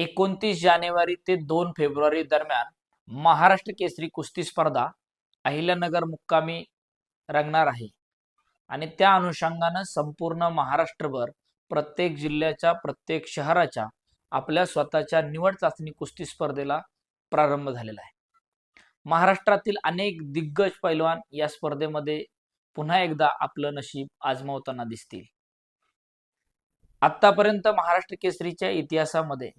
एकोणतीस जानेवारी ते दोन फेब्रुवारी दरम्यान महाराष्ट्र केसरी कुस्ती स्पर्धा अहिल्यानगर मुक्कामी रंगणार आहे. आणि त्या अनुषंगानं संपूर्ण महाराष्ट्रभर प्रत्येक जिल्ह्याच्या प्रत्येक शहराच्या आपल्या स्वतःच्या निवड चाचणी कुस्ती स्पर्धेला प्रारंभ झालेला आहे. महाराष्ट्रातील अनेक दिग्गज पैलवान या स्पर्धेमध्ये पुन्हा एकदा आपलं नशीब आजमावताना दिसतील. आतापर्यंत महाराष्ट्र केसरीच्या इतिहासामध्ये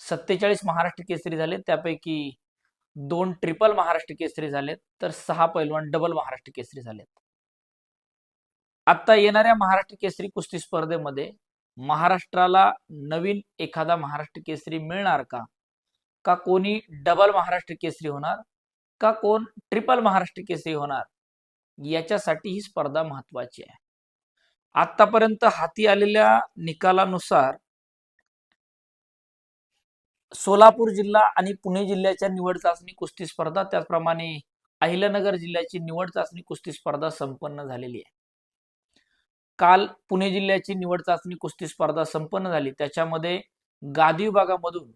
सत्तेचाळीस महाराष्ट्र केसरी झाले त्यापैकी दोन ट्रिपल महाराष्ट्र केसरी झालेत तर सहा पैलवान डबल महाराष्ट्र केसरी झालेत. आता येणाऱ्या महाराष्ट्र केसरी कुस्ती स्पर्धेमध्ये महाराष्ट्राला नवीन एखादा महाराष्ट्र केसरी मिळणार का? का कोणी डबल महाराष्ट्र केसरी होणार? का कोण ट्रिपल महाराष्ट्र केसरी होणार? याच्यासाठी ही स्पर्धा महत्वाची आहे. आतापर्यंत हाती आलेल्या निकालानुसार सोलापूर जिल्हा आणि पुणे जिल्ह्याच्या निवड चाचणी कुस्ती स्पर्धा त्याचप्रमाणे अहिल्यानगर जिल्ह्याची निवड चाचणी कुस्ती स्पर्धा संपन्न झालेली आहे. काल पुणे जिल्ह्याची निवड चाचणी कुस्ती स्पर्धा संपन्न झाली. त्याच्यामध्ये गादी विभागामधून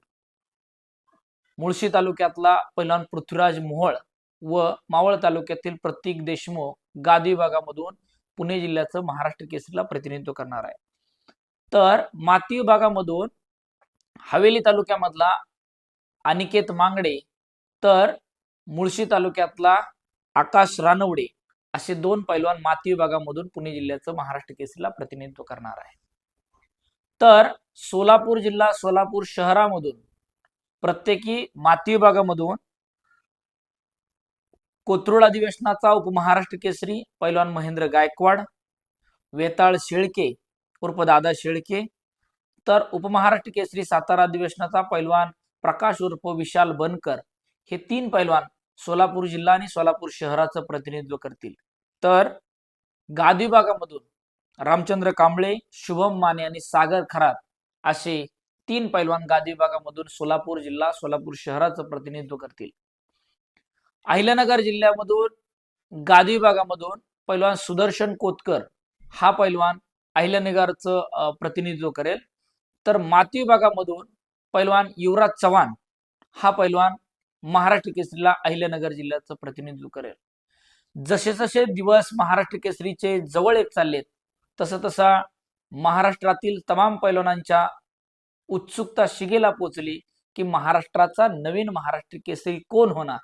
मुळशी तालुक्यातला पहिलवान पृथ्वीराज मोहळ व मावळ तालुक्यातील प्रतीक देशमुख गादी विभागामधून पुणे जिल्ह्याचं महाराष्ट्र केसरीला प्रतिनिधित्व करणार आहे. तर माती विभागामधून हवेली तालुक्यामधला अनिकेत मांगडे तर मुळशी तालुक्यातला आकाश रानवडे असे दोन पैलवान माती विभागामधून पुणे जिल्ह्याचं महाराष्ट्र केसरीला प्रतिनिधित्व करणार आहे तर सोलापूर जिल्हा सोलापूर शहरामधून प्रत्येकी माती विभागामधून कोथरूड अधिवेशनाचा उपमहाराष्ट्र केसरी पैलवान महेंद्र गायकवाड वेताळ शेळके उर्फ दादा शेळके तर उपमहाराष्ट्र केसरी सातारा अधिवेशनाचा पैलवान प्रकाश उर्फ विशाल बनकर हे तीन पैलवान सोलापूर जिल्हा आणि सोलापूर शहराचं प्रतिनिधित्व करतील. तर गादी विभागामधून रामचंद्र कांबळे शुभम माने आणि सागर खरात असे तीन पैलवान गादी विभागामधून सोलापूर जिल्हा सोलापूर शहराचं प्रतिनिधित्व करतील. अहिल्यानगर जिल्ह्यामधून गादी विभागामधून पैलवान सुदर्शन कोतकर हा पैलवान अहिल्यानगरचं प्रतिनिधित्व करेल. तर माती विभागामधून पैलवान युवराज चव्हाण हा पैलवान महाराष्ट्र केसरीला अहिल्यानगर जिल्ह्याचं प्रतिनिधित्व करेल. जसे जसे दिवस महाराष्ट्र केसरीचे जवळ येत चाललेत तसं तसा महाराष्ट्रातील तमाम पैलवानांच्या उत्सुकता शिगेला पोचली की महाराष्ट्राचा नवीन महाराष्ट्र केसरी कोण होणार?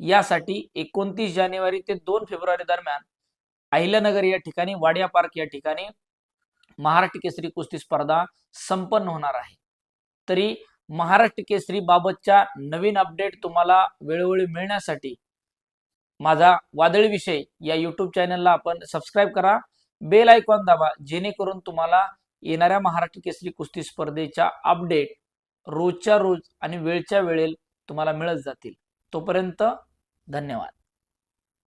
यासाठी एकोणतीस जानेवारी ते दोन फेब्रुवारी दरम्यान अहिल्यानगर या ठिकाणी वाडिया पार्क या ठिकाणी महाराष्ट्र केसरी कुस्ती स्पर्धा संपन्न होणार आहे. तरी महाराष्ट्र केसरी बाबतच्या नवीन अपडेट तुम्हाला वेळोवेळी मिळण्यासाठी माझा वादळी विषय या युट्यूब चॅनलला आपण सबस्क्राईब करा. बेल आयकॉन दाबा जेणेकरून तुम्हाला येणाऱ्या महाराष्ट्र केसरी कुस्ती स्पर्धेच्या अपडेट रोजच्या रोज आणि वेळच्या वेळेल तुम्हाला मिळत जातील. तोपर्यंत धन्यवाद.